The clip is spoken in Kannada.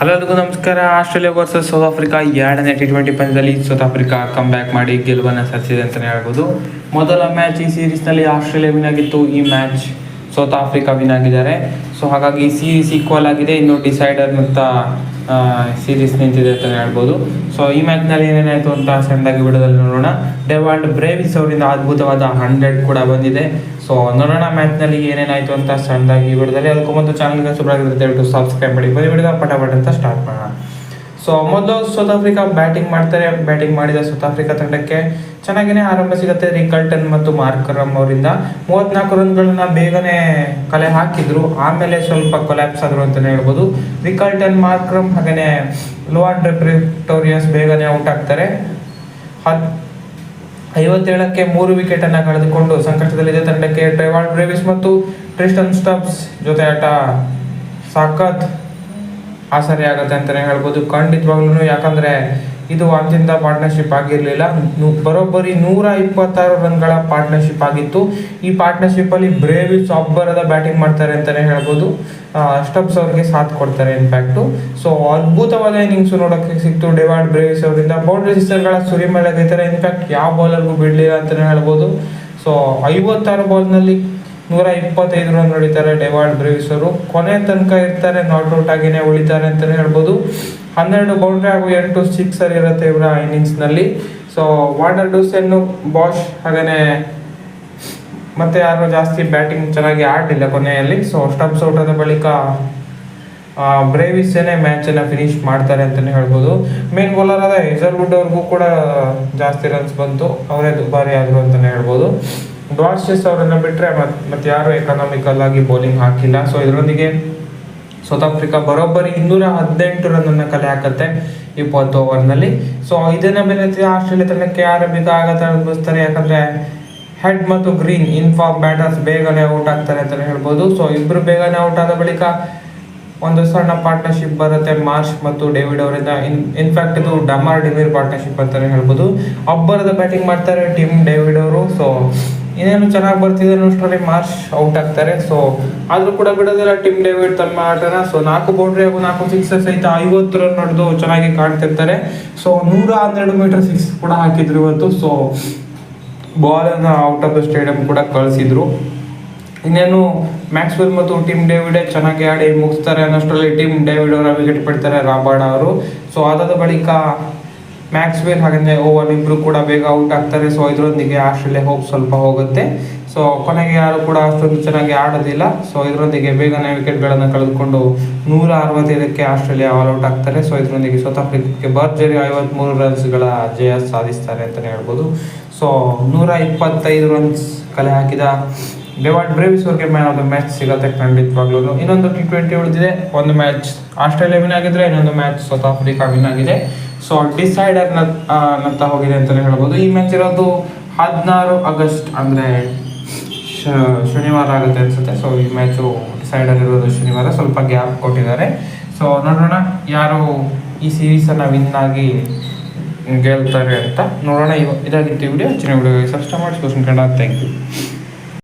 ಹಲೋ ನಮಸ್ಕಾರ. ಆಸ್ಟ್ರೇಲಿಯಾ ವರ್ಸಸ್ ಸೌತ್ ಆಫ್ರಿಕಾ ಎರಡನೇ ಟಿ ಟ್ವೆಂಟಿ ಪಂದ್ಯದಲ್ಲಿ ಸೌತ್ ಆಫ್ರಿಕಾ ಕಮ್ ಬ್ಯಾಕ್ ಮಾಡಿ ಗೆಲುವನ್ನು ಸಾಧಿಸಿದೆ ಅಂತಲೇ ಹೇಳ್ಬೋದು. ಮೊದಲ ಮ್ಯಾಚ್ ಈ ಸೀರೀಸ್ನಲ್ಲಿ ಆಸ್ಟ್ರೇಲಿಯಾ ವಿನ್ ಆಗಿತ್ತು. ಈ ಮ್ಯಾಚ್ ಸೌತ್ ಆಫ್ರಿಕಾ ವಿನ್ ಆಗಿದ್ದಾರೆ. ಸೊ ಹಾಗಾಗಿ ಈ ಸೀರೀಸ್ ಈಕ್ವಲ್ ಆಗಿದೆ. ಇನ್ನು ಡಿಸೈಡರ್ ಅಂತ ಸೀರೀಸ್ ನಿಂತಿದೆ ಅಂತ ಹೇಳ್ಬೋದು. ಸೊ ಈ ಮ್ಯಾಚ್ನಲ್ಲಿ ಏನೇನಾಯಿತು ಅಂತ ಸಣ್ಣದಾಗಿ ಬಿಡೋದಲ್ಲಿ ನೋಡೋಣ. ಡೆವಾಲ್ಡ್ ಬ್ರೇವಿಸ್ ಅವರಿಂದ ಅದ್ಭುತವಾದ ಹಂಡ್ರೆಡ್ ಕೂಡ ಬಂದಿದೆ. ಸೊ ನೋಡೋಣ ಮ್ಯಾಚ್ನಲ್ಲಿ ಏನೇನಾಯಿತು ಅಂತ ಸಣ್ಣದಾಗಿ ಬಿಡೋದಲ್ಲಿ ಅದಕ್ಕೂ ಒಂದು ಚಾನಲ್ಗೆ ಸುಬ್ರಾಗಿರುತ್ತೆ ಸಬ್ಸ್ಕ್ರೈಬ್ ಮಾಡಿ. ಬರೀ ಬಿಡಿದ ಪಟ ಅಂತ ಸ್ಟಾರ್ಟ್ ಮಾಡೋಣ. ಸೊ ಮೊದಲು ಸೌತ್ ಆಫ್ರಿಕಾ ಬ್ಯಾಟಿಂಗ್ ಮಾಡ್ತಾರೆ ಬ್ಯಾಟಿಂಗ್ ಮಾಡಿದ ಸೌತ್ ಆಫ್ರಿಕಾ ತಂಡಕ್ಕೆ ಚೆನ್ನಾಗಿನೇ ಆರಂಭ ಸಿಗುತ್ತೆ ರಿಕಲ್ಟನ್ ಮತ್ತು ಮಾರ್ಕರಮ್ ಅವರಿಂದ. ಮೂವತ್ನಾಲ್ಕು ರನ್ಗಳನ್ನ ಬೇಗನೆ ಕಲೆ ಹಾಕಿದ್ರು. ಆಮೇಲೆ ಸ್ವಲ್ಪ ಕೊಲ್ಯಾಪ್ಸ್ ಆದ್ರು ಅಂತಲೇ ಹೇಳ್ಬೋದು. ರಿಕಲ್ಟನ್ ಮಾರ್ಕ್ರಮ್ ಹಾಗೆಯೇ ಲೋವಾನ್ ಪ್ರಿಟೋರಿಯಸ್ ಬೇಗನೆ ಔಟ್ ಆಗ್ತಾರೆ. ಹತ್ ಐವತ್ತೇಳಕ್ಕೆ ಮೂರು ವಿಕೆಟ್ ಅನ್ನ ಕಳೆದುಕೊಂಡು ಸಂಕಷ್ಟದಲ್ಲಿದೆ ತಂಡಕ್ಕೆ ಟ್ರೆವಾಲ್ಡ್ ಬ್ರೇವಿಸ್ ಮತ್ತು ಟ್ರಿಸ್ಟನ್ ಸ್ಟಬ್ಸ್ ಜೊತೆ ಆಟ. ಸಾಕತ್. ಆಸರೆ ಆಗುತ್ತೆ ಅಂತಲೇ ಹೇಳ್ಬೋದು. ಖಂಡಿತವಾಗ್ಲೂ ಯಾಕಂದ್ರೆ ಇದು ಅಂತಿಂತ ಪಾರ್ಟ್ನರ್ಶಿಪ್ ಆಗಿರಲಿಲ್ಲ. ಬರೋಬ್ಬರಿ ನೂರ ಇಪ್ಪತ್ತಾರು ರನ್ಗಳ ಪಾರ್ಟ್ನರ್ಶಿಪ್ ಆಗಿತ್ತು. ಈ ಪಾರ್ಟ್ನರ್ಶಿಪ್ಪಲ್ಲಿ ಅಲ್ಲಿ ಬ್ರೇವಿಸ್ ಒಬ್ಬರದ ಬ್ಯಾಟಿಂಗ್ ಮಾಡ್ತಾರೆ ಅಂತಾನೆ ಹೇಳ್ಬೋದು. ಸ್ಟಬ್ಸ್ ಅವ್ರಿಗೆ ಸಾಥ್ ಕೊಡ್ತಾರೆ ಇನ್ಫ್ಯಾಕ್ಟು ಸೊ ಅದ್ಭುತವಾದ ಇನ್ನಿಂಗ್ಸ್ ನೋಡೋಕ್ಕೆ ಸಿಕ್ತು ಡೆವಾರ್ಡ್ ಬ್ರೇವಿಸ್ ಅವರಿಂದ. ಬೌಂಡ್ರಿ ಸಿಸ್ಟರ್ಗಳ ಸುರಿಮಳೆ ಗೈತಾರೆ ಇನ್ಫ್ಯಾಕ್ಟ್ ಯಾವ ಬೌಲರ್ಗೂ ಬಿಡಲಿಲ್ಲ ಅಂತಾನೆ ಹೇಳ್ಬೋದು. ಸೊ ಐವತ್ತಾರು ಬಾಲ್ನಲ್ಲಿ ನೂರ ಇಪ್ಪತ್ತೈದು ರನ್ ಹೊಡಿತಾರೆ ಡೆವಾಲ್ಡ್ ಬ್ರೇವಿಸ್ ಅವರು. ಕೊನೆ ತನಕ ಇರ್ತಾರೆ ನಾಟ್ ಔಟ್ ಆಗಿನೇ ಉಳಿತಾರೆ ಅಂತಲೇ ಹೇಳ್ಬೋದು. ಹನ್ನೆರಡು ಬೌಂಡ್ರಿ ಹಾಗೂ ಎಂಟು ಸಿಕ್ಸರ್ ಇರುತ್ತೆ ಇವರ ಇನ್ನಿಂಗ್ಸ್ನಲ್ಲಿ ಸೊ ವಾಟರ್ ಡೂಸೆನ್ನು ಬಾಷ್ ಹಾಗೆಯೇ ಮತ್ತೆ ಯಾರು ಜಾಸ್ತಿ ಬ್ಯಾಟಿಂಗ್ ಚೆನ್ನಾಗಿ ಆಡಲಿಲ್ಲ ಕೊನೆಯಲ್ಲಿ. ಸೊ ಸ್ಟಬ್ಸ್ ಔಟ್ ಆದ ಬಳಿಕ ಏನೇ ಮ್ಯಾಚನ್ನು ಫಿನಿಶ್ ಮಾಡ್ತಾರೆ ಅಂತಲೇ ಹೇಳ್ಬೋದು. ಮೇನ್ ಬೌಲರ್ ಆದ ಹೆಸರ್ವುಡ್ ಅವ್ರಿಗೂ ಕೂಡ ಜಾಸ್ತಿ ರನ್ಸ್ ಬಂತು. ಅವರೇ ದುಬಾರಿ ಆದರು ಅಂತಲೇ ಹೇಳ್ಬೋದು. ಡಾರ್ಚೆಸ್ ಅವರನ್ನ ಬಿಟ್ಟರೆ ಮತ್ತೆ ಯಾರು ಎಕನಾಮಿಕಲ್ ಆಗಿ ಬೌಲಿಂಗ್ ಹಾಕಿಲ್ಲ. ಸೊ ಇದರೊಂದಿಗೆ ಸೌತ್ ಆಫ್ರಿಕಾ ಬರೋಬ್ಬರಿ ಇನ್ನೂರ ಹದಿನೆಂಟು ರನ್ ಅನ್ನ ಕಲೆ ಹಾಕುತ್ತೆ ಇಪ್ಪತ್ತು ಓವರ್ನಲ್ಲಿ. ಸೊ ಇದನ್ನ ಬೆನ್ನತ್ತಿ ಆಸ್ಟ್ರೇಲಿಯಾ ತಂಡಕ್ಕೆ ಯಾರು ಬೇಕಾಗತ್ತೆ ಅನ್ಬಿಸ್ತಾರೆ ಯಾಕಂದ್ರೆ ಹೆಡ್ ಮತ್ತು ಗ್ರೀನ್ ಇನ್ಫಾರ್ಮ್ ಬ್ಯಾಟರ್ಸ್ ಬೇಗನೆ ಔಟ್ ಆಗ್ತಾರೆ ಅಂತಲೇ ಹೇಳ್ಬೋದು. ಸೊ ಇಬ್ರು ಬೇಗನೆ ಔಟ್ ಆದ ಬಳಿಕ ಒಂದು ಸಣ್ಣ ಪಾರ್ಟ್ನರ್ಶಿಪ್ ಬರುತ್ತೆ ಮಾರ್ಷ್ ಮತ್ತು ಡೇವಿಡ್ ಅವರಿಂದ. ಇನ್ ಇನ್ಫ್ಯಾಕ್ಟ್ ಇದು ಡಮಾರ್ ಡಿಮಿರ್ ಪಾರ್ಟ್ನರ್ಶಿಪ್ ಅಂತಲೇ ಹೇಳ್ಬೋದು. ಒಬ್ಬರದ ಬ್ಯಾಟಿಂಗ್ ಮಾಡ್ತಾರೆ ಟಿಮ್ ಡೇವಿಡ್ ಅವರು. ಸೊ ಇನ್ನೇನು ಚೆನ್ನಾಗಿ ಬರ್ತಿದೆ ಅನ್ನೋಷ್ಟರಲ್ಲಿ ಮಾರ್ಚ್ ಔಟ್ ಆಗ್ತಾರೆ. ಸೊ ಆದ್ರೂ ಕೂಡ ಬಿಡೋದಿಲ್ಲ ಟಿಮ್ ಡೇವಿಡ್ ತಮ್ಮ ಆಟನ. ಸೊ ನಾಲ್ಕು ಬೌಂಡ್ರಿ ಹಾಗೂ ನಾಲ್ಕು ಸಿಕ್ಸರ್ ಸಹಿತ ಐವತ್ತು ರನ್ ಹೊಡೆದು ಚೆನ್ನಾಗಿ ಕಾಣ್ತಿರ್ತಾರೆ. ಸೊ ನೂರ ಹನ್ನೆರಡು ಮೀಟರ್ ಸಿಕ್ಸ್ ಕೂಡ ಹಾಕಿದ್ರು ಇವತ್ತು. ಸೊ ಬಾಲನ್ನು ಔಟ್ ಆಫ್ ದ ಸ್ಟೇಡಿಯಂ ಕೂಡ ಕಳಿಸಿದ್ರು. ಇನ್ನೇನು ಮ್ಯಾಕ್ಸ್ವೆಲ್ ಮತ್ತು ಟಿಮ್ ಡೇವಿಡ್ ಚೆನ್ನಾಗಿ ಆಡಿ ಮುಗಿಸ್ತಾರೆ ಅನ್ನೋಷ್ಟರಲ್ಲಿ ಟಿಮ್ ಡೇವಿಡ್ ಅವರ ವಿಕೆಟ್ ಬಿಡ್ತಾರೆ ರಾಬಾಡ ಅವರು. ಸೊ ಅದಾದ ಬಳಿಕ ಮ್ಯಾಕ್ಸ್ವೆಲ್ ಹಾಗೆ ಓವರ್ ಇಬ್ರು ಕೂಡ ಬೇಗ ಔಟ್ ಆಗ್ತಾರೆ ಸೊ ಇದರೊಂದಿಗೆ ಆಸ್ಟ್ರೇಲಿಯಾ ಹೋಗಿ ಸ್ವಲ್ಪ ಹೋಗುತ್ತೆ. ಸೊ ಕೊನೆಗೆ ಯಾರು ಕೂಡ ಅಷ್ಟೊಂದು ಚೆನ್ನಾಗಿ ಆಡೋದಿಲ್ಲ. ಸೊ ಇದರೊಂದಿಗೆ ಬೇಗನೆ ವಿಕೆಟ್ಗಳನ್ನು ಕಳೆದುಕೊಂಡು ನೂರ ಅರವತ್ತೈದಕ್ಕೆ ಆಸ್ಟ್ರೇಲಿಯಾ ಆಲ್ ಔಟ್ ಆಗ್ತಾರೆ. ಸೊ ಇದರೊಂದಿಗೆ ಸೌತ್ ಆಫ್ರಿಕಾಕ್ಕೆ ಭರ್ಜರಿ ಐವತ್ಮೂರು ರನ್ಸ್ಗಳ ಜಯ ಸಾಧಿಸ್ತಾರೆ ಅಂತಲೇ ಹೇಳ್ಬೋದು. ಸೊ ನೂರ ಇಪ್ಪತ್ತೈದು ರನ್ಸ್ ಕಲೆ ಹಾಕಿದ ಡೆವಾಲ್ಡ್ ಬ್ರೇವಿಸ್ ಅವ್ರಿಗೆ ಮ್ಯಾನ್ ಆಫ್ ದ ಮ್ಯಾಚ್ ಸಿಗುತ್ತೆ ಖಂಡಿತವಾಗ್ಲೂ ಇನ್ನೊಂದು ಟಿ ಟ್ವೆಂಟಿ ಉಳಿದಿದೆ. ಒಂದು ಮ್ಯಾಚ್ ಆಸ್ಟ್ರೇಲಿಯಾ ವಿನ್ ಆಗಿದ್ರೆ, ಇನ್ನೊಂದು ಮ್ಯಾಚ್ ಸೌತ್ ಆಫ್ರಿಕಾ ವಿನ್ ಆಗಿದೆ. ಸೊ ಡಿಸೈಡರ್ ನತ್ತ ಹೋಗಿದೆ ಅಂತಲೇ ಹೇಳ್ಬೋದು. ಈ ಮ್ಯಾಚ್ ಇರೋದು ಹದಿನಾರು ಆಗಸ್ಟ್ ಅಂದರೆ ಶನಿವಾರ ಆಗುತ್ತೆ ಅನಿಸುತ್ತೆ. ಸೊ ಈ ಮ್ಯಾಚು ಡಿಸೈಡರ್ ಇರೋದು ಶನಿವಾರ. ಸ್ವಲ್ಪ ಗ್ಯಾಪ್ ಕೊಟ್ಟಿದ್ದಾರೆ. ಸೊ ನೋಡೋಣ ಯಾರು ಈ ಸೀರೀಸನ್ನು ವಿನ್ ಆಗಿ ಗೆಲ್ತಾರೆ ಅಂತ. ನೋಡೋಣ ಇವ ಇದಾಗಿತ್ತು ವಿಡಿಯೋ ಚೆನ್ನಾಗಿ ವಿಡಿಯೋ ಸಬ್ಸ್ಕ್ರೈಬ್ ಮಾಡಿ ಕನ್ನಡ ಥ್ಯಾಂಕ್ ಯು